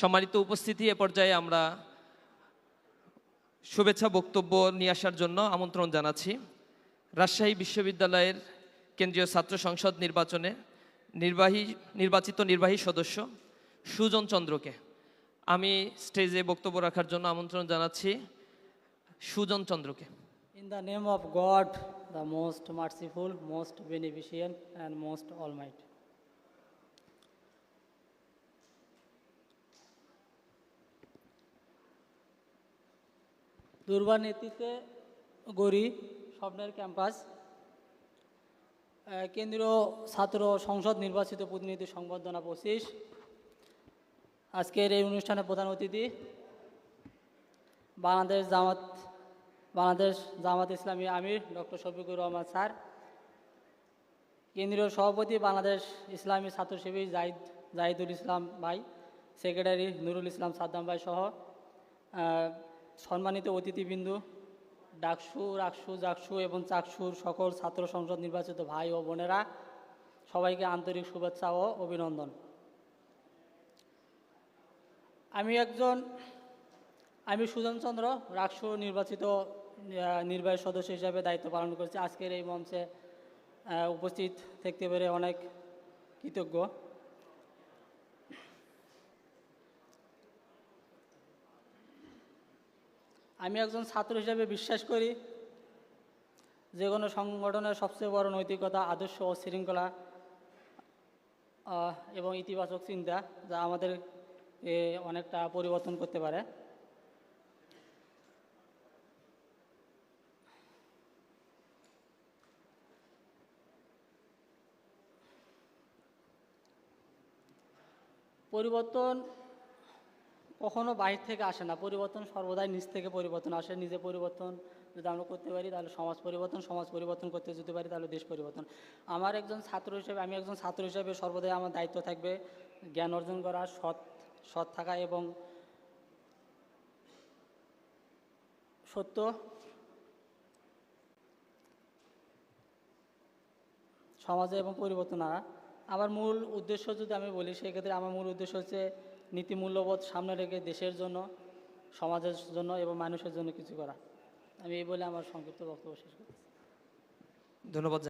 সম্মানিত উপস্থিতি এ পর্যায়ে আমরা শুভেচ্ছা বক্তব্য নিয়ে আসার জন্য আমন্ত্রণ জানাচ্ছি। রাজশাহী বিশ্ববিদ্যালয়ের কেন্দ্রীয় ছাত্র সংসদ নির্বাচনে নির্বাহী নির্বাচিত নির্বাহী সদস্য সুজন চন্দ্রকে। আমি স্টেজে বক্তব্য রাখার জন্য আমন্ত্রণ জানাচ্ছি Sujan চন্দ্রকে। In the name of God, the most merciful, most beneficent, and most almighty. দুর্বানীতিতে গড়ি স্বপ্নের ক্যাম্পাস কেন্দ্রীয় ছাত্র সংসদ নির্বাচিত প্রতিনিধি সংবর্ধনা পঁচিশ। আজকের এই অনুষ্ঠানে প্রধান অতিথি বাংলাদেশ জামাত বাংলাদেশ জামাত ইসলামী আমির ডক্টর শফিকুর রহমান স্যার, কেন্দ্রীয় সভাপতি বাংলাদেশ ইসলামী ছাত্র শিবির জাহিদ, জাহিদুল ইসলাম ভাই, সেক্রেটারি নুরুল ইসলাম সাদ্দাম ভাই সহ সম্মানিত অতিথিবৃন্দু, ডাকসু, রাকসু, জাকসু এবং চাকসুর সকল ছাত্র সংসদ নির্বাচিত ভাই ও বোনেরা, সবাইকে আন্তরিক শুভেচ্ছা ও অভিনন্দন। আমি একজন, আমি সুজন চন্দ্র, রাকসু নির্বাচিত নির্বাহী সদস্য হিসাবে দায়িত্ব পালন করছি। আজকের এই মঞ্চে উপস্থিত থাকতে পেরে অনেক কৃতজ্ঞ। আমি একজন ছাত্র হিসেবে বিশ্বাস করি যে কোনো সংগঠনের সবচেয়ে বড় নৈতিকতা, আদর্শ ও শৃঙ্খলা এবং ইতিবাচক চিন্তা যা আমাদের অনেকটা পরিবর্তন করতে পারে। পরিবর্তন কখনো বাহির থেকে আসে না। পরিবর্তন সর্বদাই নিজ থেকে পরিবর্তন আসে। নিজে পরিবর্তন যদি আমরা করতে পারি, তাহলে সমাজ পরিবর্তন সমাজ পরিবর্তন করতে যদি পারি, তাহলে দেশ পরিবর্তন। আমার একজন ছাত্র হিসেবে, আমি একজন ছাত্র হিসেবে সর্বদাই আমার দায়িত্ব থাকবে জ্ঞান অর্জন করা সৎ সৎ থাকা এবং সত্য সমাজে এবং পরিবর্তন আনা। আমার মূল উদ্দেশ্য যদি আমি বলি সেক্ষেত্রে আমার মূল উদ্দেশ্য হচ্ছে নীতি মূল্যবোধ সামনে রেখে দেশের জন্য, সমাজের জন্য এবং মানুষের জন্য কিছু করা। আমি এই বলে আমার সংক্ষিপ্ত বক্তব্য শেষ করছি। ধন্যবাদ।